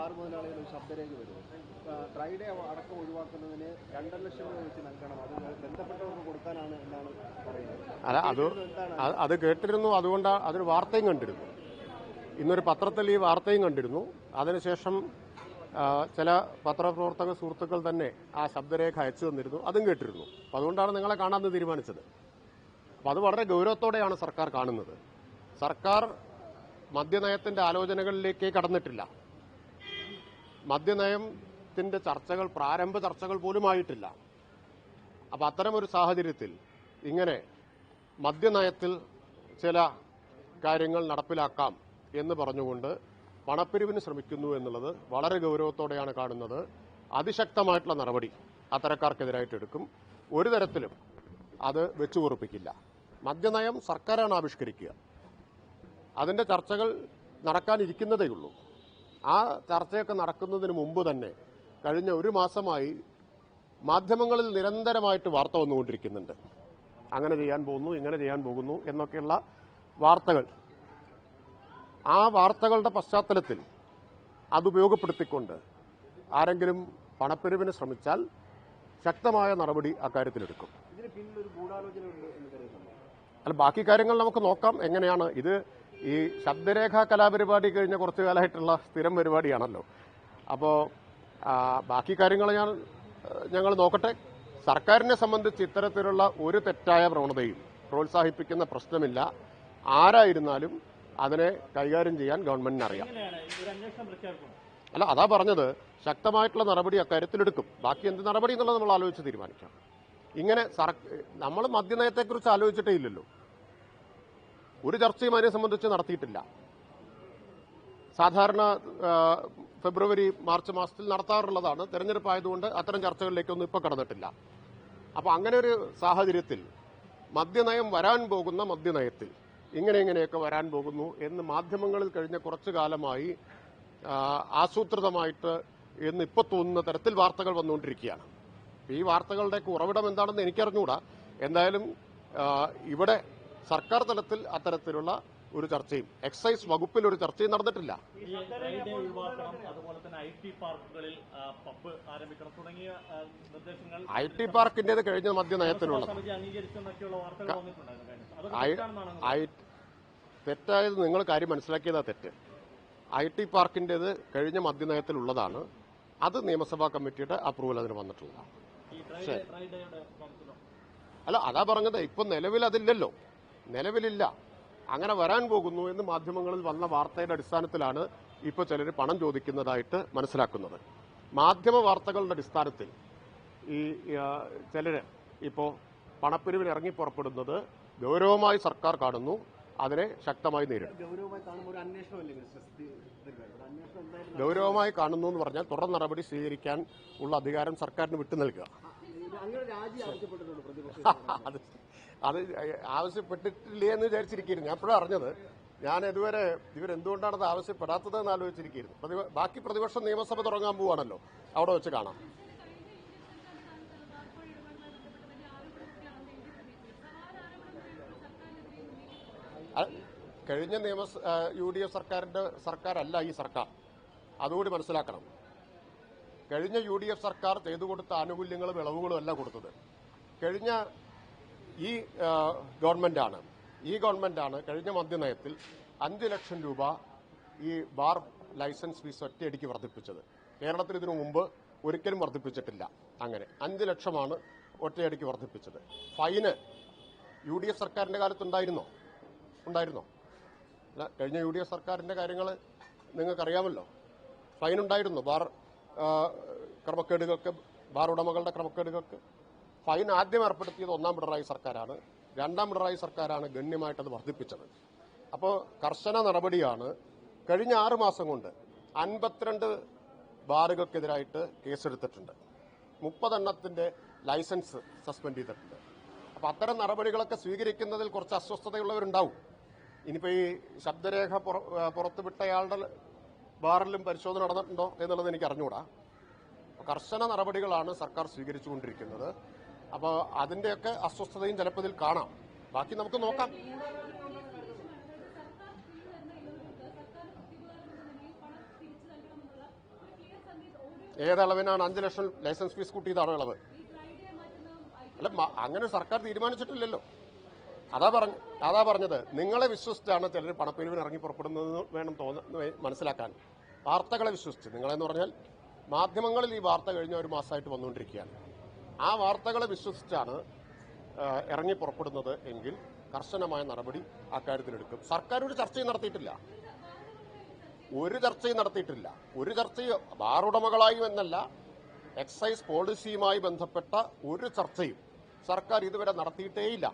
Bar മുതലാളികൾ ശബ്ദരേഖ വരും. Friday അടക്കം ഒഴിവാക്കുന്നതിന് രണ്ടര ലക്ഷം രൂപ വെച്ച് നൽകണം. അത് ബന്ധപ്പെട്ടവർക്ക് കൊടുക്കാനാണ് എന്നാണ് പറയുന്നത്. അല്ല അത് അത് കേട്ടിരുന്നു. അതുകൊണ്ട് അതൊരു വാർത്തയും കണ്ടിരുന്നു. ഇന്നൊരു പത്രത്തിൽ ഈ വാർത്തയും കണ്ടിരുന്നു. അതിനുശേഷം ചില പത്രപ്രവർത്തക സുഹൃത്തുക്കൾ തന്നെ ആ ശബ്ദരേഖ അയച്ചു തന്നിരുന്നു. അതും കേട്ടിരുന്നു. അപ്പം അതുകൊണ്ടാണ് നിങ്ങളെ കാണാമെന്ന് തീരുമാനിച്ചത്. അപ്പം അത് വളരെ ഗൗരവത്തോടെയാണ് സർക്കാർ കാണുന്നത്. സർക്കാർ മദ്യനയത്തിന്റെ ആലോചനകളിലേക്ക് കടന്നിട്ടില്ല. മദ്യനയത്തിന്റെ ചർച്ചകൾ പ്രാരംഭ ചർച്ചകൾ പോലും ആയിട്ടില്ല അപ്പം അത്തരമൊരു സാഹചര്യത്തിൽ ഇങ്ങനെ മദ്യനയത്തിൽ ചില കാര്യങ്ങൾ നടപ്പിലാക്കാം എന്ന് പറഞ്ഞുകൊണ്ട് പണപ്പിരിവിന് ശ്രമിക്കുന്നു എന്നുള്ളത് വളരെ ഗൗരവത്തോടെയാണ് കാണുന്നത്. അതിശക്തമായിട്ടുള്ള നടപടി അത്തരക്കാർക്കെതിരായിട്ട് എടുക്കും. ഒരു തരത്തിലും അത് വെച്ചുപൊറുപ്പിക്കില്ല. മദ്യനയം സർക്കാരാണ് ആവിഷ്കരിക്കുക. അതിന്റെ ചർച്ചകൾ നടക്കാനിരിക്കുന്നതേയുള്ളൂ. ആ ചർച്ചയൊക്കെ നടക്കുന്നതിന് മുമ്പ് തന്നെ കഴിഞ്ഞ ഒരു മാസമായി മാധ്യമങ്ങളിൽ നിരന്തരമായിട്ട് വാർത്ത വന്നുകൊണ്ടിരിക്കുന്നുണ്ട്. അങ്ങനെ ചെയ്യാൻ പോകുന്നു ഇങ്ങനെ ചെയ്യാൻ പോകുന്നു എന്നൊക്കെയുള്ള വാർത്തകൾ. ആ വാർത്തകളുടെ പശ്ചാത്തലത്തിൽ അതുപയോഗപ്പെടുത്തിക്കൊണ്ട് ആരെങ്കിലും പണപ്പെരുവിന് ശ്രമിച്ചാൽ ശക്തമായ നടപടി അക്കാര്യത്തിലെടുക്കും. അല്ല ബാക്കി കാര്യങ്ങൾ നമുക്ക് നോക്കാം. എങ്ങനെയാണ് ഇത് ഈ ശബ്ദരേഖ കലാപരിപാടി കഴിഞ്ഞ കുറച്ചു കാലമായിട്ടുള്ള സ്ഥിരം പരിപാടിയാണല്ലോ. അപ്പോൾ ബാക്കി കാര്യങ്ങൾ ഞാൻ ഞങ്ങൾ നോക്കട്ടെ. സർക്കാരിനെ സംബന്ധിച്ച് ഇത്തരത്തിലുള്ള ഒരു തെറ്റായ പ്രവണതയും പ്രോത്സാഹിപ്പിക്കുന്ന പ്രശ്നമില്ല. ആരായിരുന്നാലും അതിനെ കൈകാര്യം ചെയ്യാൻ ഗവൺമെന്റിന് അറിയാം. അല്ല അതാ പറഞ്ഞത്. ശക്തമായിട്ടുള്ള നടപടി അക്കാര്യത്തിലെടുക്കും. ബാക്കി എന്ത് നടപടി എന്നുള്ളത് നമ്മൾ ആലോചിച്ച് തീരുമാനിക്കാം. ഇങ്ങനെ സർ നമ്മൾ മദ്യനയത്തെക്കുറിച്ച് ആലോചിച്ചിട്ടേ ഇല്ലല്ലോ. ഒരു ചർച്ചയും അതിനെ സംബന്ധിച്ച് നടത്തിയിട്ടില്ല. സാധാരണ ഫെബ്രുവരി മാർച്ച് മാസത്തിൽ നടത്താറുള്ളതാണ്. തെരഞ്ഞെടുപ്പ് ആയതുകൊണ്ട് അത്തരം ചർച്ചകളിലേക്കൊന്നും ഇപ്പോൾ കടന്നിട്ടില്ല. അപ്പോൾ അങ്ങനെ ഒരു സാഹചര്യത്തിൽ മദ്യനയം വരാൻ പോകുന്ന മദ്യനയത്തിൽ ഇങ്ങനെ ഇങ്ങനെയൊക്കെ വരാൻ പോകുന്നു എന്ന് മാധ്യമങ്ങളിൽ കഴിഞ്ഞ കുറച്ചു കാലമായി ആസൂത്രിതമായിട്ട് എന്ന് ഇപ്പോൾ തോന്നുന്ന തരത്തിൽ വാർത്തകൾ വന്നുകൊണ്ടിരിക്കുകയാണ്. ഈ വാർത്തകളുടെയൊക്കെ ഉറവിടം എന്താണെന്ന് എനിക്കറിഞ്ഞുകൂടാ എന്തായാലും ഇവിടെ സർക്കാർ തലത്തിൽ അത്തരത്തിലുള്ള ഒരു ചർച്ചയും എക്സൈസ് വകുപ്പിൽ ഒരു ചർച്ചയും നടന്നിട്ടില്ല. ഐ ടി പാർക്കിന്റേത് കഴിഞ്ഞ. തെറ്റാണെന്നാണ് ഐ തെറ്റായത് നിങ്ങൾ കാര്യം മനസ്സിലാക്കിയതാ തെറ്റ്. ഐ ടി പാർക്കിന്റേത് കഴിഞ്ഞ മദ്യനയത്തിലുള്ളതാണ്. അത് നിയമസഭാ കമ്മിറ്റിയുടെ അപ്രൂവൽ അതിന് വന്നിട്ടുള്ളതാണ്. അല്ല അതാ പറഞ്ഞത്. ഇപ്പൊ നിലവിൽ അതില്ലല്ലോ നിലവിലില്ല. അങ്ങനെ വരാൻ പോകുന്നു എന്ന് മാധ്യമങ്ങളിൽ വന്ന വാർത്തയുടെ അടിസ്ഥാനത്തിലാണ് ഇപ്പോൾ ചിലർ പണം ചോദിക്കുന്നതായിട്ട് മനസ്സിലാക്കുന്നത്. മാധ്യമ വാർത്തകളുടെ അടിസ്ഥാനത്തിൽ ഈ ചിലർ ചിലര് ഇപ്പോൾ പണപ്പിരിവിൽ ഇറങ്ങി പുറപ്പെടുന്നത് ഗൗരവമായി സർക്കാർ കാണുന്നു. അതിനെ ശക്തമായി നേരിടും. ഗൗരവമായി കാണുന്നു എന്ന് പറഞ്ഞാൽ തുടർ നടപടി സ്വീകരിക്കാൻ ഉള്ള അധികാരം സർക്കാരിന് വിട്ടു നൽകുക അത് അത് ആവശ്യപ്പെട്ടിട്ടില്ലേ എന്ന് വിചാരിച്ചിരിക്കുന്നു ഞാൻ എപ്പോഴും അറിഞ്ഞത്. ഞാൻ ഇതുവരെ ഇവരെന്തുകൊണ്ടാണ് അത് ആവശ്യപ്പെടാത്തത് എന്ന് ആലോചിച്ചിരിക്കുന്നു ബാക്കി പ്രതിപക്ഷം നിയമസഭ തുടങ്ങാൻ പോവാണല്ലോ. അവിടെ വെച്ച് കാണാം. കഴിഞ്ഞ നിയമ യു ഡി എഫ് സർക്കാരിന്റെ സർക്കാരല്ല ഈ സർക്കാർ. അതുകൂടി മനസ്സിലാക്കണം. കഴിഞ്ഞ യു ഡി എഫ് സർക്കാർ ചെയ്തു കൊടുത്ത ആനുകൂല്യങ്ങളും ഇളവുകളും അല്ല കൊടുത്തത്. കഴിഞ്ഞ ഈ ഗവൺമെന്റാണ് ഈ ഗവൺമെന്റാണ് കഴിഞ്ഞ മദ്യനയത്തിൽ അഞ്ച് ലക്ഷം രൂപ ഈ ബാർ ലൈസൻസ് ഫീസ് ഒറ്റയടിക്ക് വർദ്ധിപ്പിച്ചത്. കേരളത്തിൽ ഇതിനു മുമ്പ് ഒരിക്കലും വർദ്ധിപ്പിച്ചിട്ടില്ല. അങ്ങനെ അഞ്ച് ലക്ഷമാണ് ഒറ്റയടിക്ക് വർദ്ധിപ്പിച്ചത്. ഫൈന് യു ഡി എഫ് സർക്കാരിന്റെ കാലത്തുണ്ടായിരുന്നോ? ഉണ്ടായിരുന്നോ? അല്ല കഴിഞ്ഞ യു ഡി എഫ് സർക്കാരിന്റെ കാര്യങ്ങൾ നിങ്ങൾക്കറിയാമല്ലോ. ഫൈൻ ഉണ്ടായിരുന്നു ബാർ ക്രമക്കേടുകൾക്ക് ബാർ ഉടമകളുടെ ക്രമക്കേടുകൾക്ക്. ഫൈൻ ആദ്യം ഏർപ്പെടുത്തിയത് ഒന്നാം പിണറായി സർക്കാരാണ്. രണ്ടാം പിണറായി സർക്കാരാണ് ഗണ്യമായിട്ട് അത് വർദ്ധിപ്പിച്ചത്. അപ്പോൾ കർശന നടപടിയാണ് കഴിഞ്ഞ ആറ് മാസം കൊണ്ട് അൻപത്തിരണ്ട് ബാറുകൾക്കെതിരായിട്ട് കേസെടുത്തിട്ടുണ്ട്. മുപ്പതെണ്ണത്തിന്റെ ലൈസൻസ് സസ്പെൻഡ് ചെയ്തിട്ടുണ്ട്. അപ്പൊ അത്തരം നടപടികളൊക്കെ സ്വീകരിക്കുന്നതിൽ കുറച്ച് അസ്വസ്ഥതയുള്ളവരുണ്ടാവും. ഇനിയിപ്പോ ഈ ശബ്ദരേഖ പുറത്തുവിട്ടയാളുടെ ബാറിലും പരിശോധന നടന്നിട്ടുണ്ടോ എന്നുള്ളത് എനിക്ക് അറിഞ്ഞുകൂടാ കർശന നടപടികളാണ് സർക്കാർ സ്വീകരിച്ചുകൊണ്ടിരിക്കുന്നത്. അപ്പോൾ അതിന്റെയൊക്കെ അസ്വസ്ഥതയും ചിലപ്പോൾ ഇതിൽ കാണാം. ബാക്കി നമുക്ക് നോക്കാം. ഏതളവിനാണ് അഞ്ച് ലക്ഷം ലൈസൻസ് ഫീസ് കൂട്ടിയതാണോ ഇളവ്? അല്ല അങ്ങനെ സർക്കാർ തീരുമാനിച്ചിട്ടില്ലല്ലോ. അതാ പറഞ്ഞു അതാ പറഞ്ഞത്. നിങ്ങളെ വിശ്വസിച്ചാണ് ചിലർ പണപ്പിരിവിന് ഇറങ്ങി പുറപ്പെടുന്നത് വേണം തോന്നുന്നു മനസ്സിലാക്കാൻ. വാർത്തകളെ വിശ്വസിച്ച്. നിങ്ങളെന്ന് പറഞ്ഞാൽ മാധ്യമങ്ങളിൽ ഈ വാർത്ത കഴിഞ്ഞ ഒരു മാസമായിട്ട് വന്നുകൊണ്ടിരിക്കുകയാണ്. ആ വാർത്തകളെ വിശ്വസിച്ചാണ് ഇറങ്ങി പുറപ്പെടുന്നത് എങ്കിൽ കർശനമായ നടപടി അക്കാര്യത്തിലെടുക്കും സർക്കാർ ഒരു ചർച്ചയും നടത്തിയിട്ടില്ല. ഒരു ചർച്ചയും നടത്തിയിട്ടില്ല. ഒരു ചർച്ചയും ബാറുടമകളായും എന്നല്ല എക്സൈസ് പോളിസിയുമായി ബന്ധപ്പെട്ട ഒരു ചർച്ചയും സർക്കാർ ഇതുവരെ നടത്തിയിട്ടേയില്ല.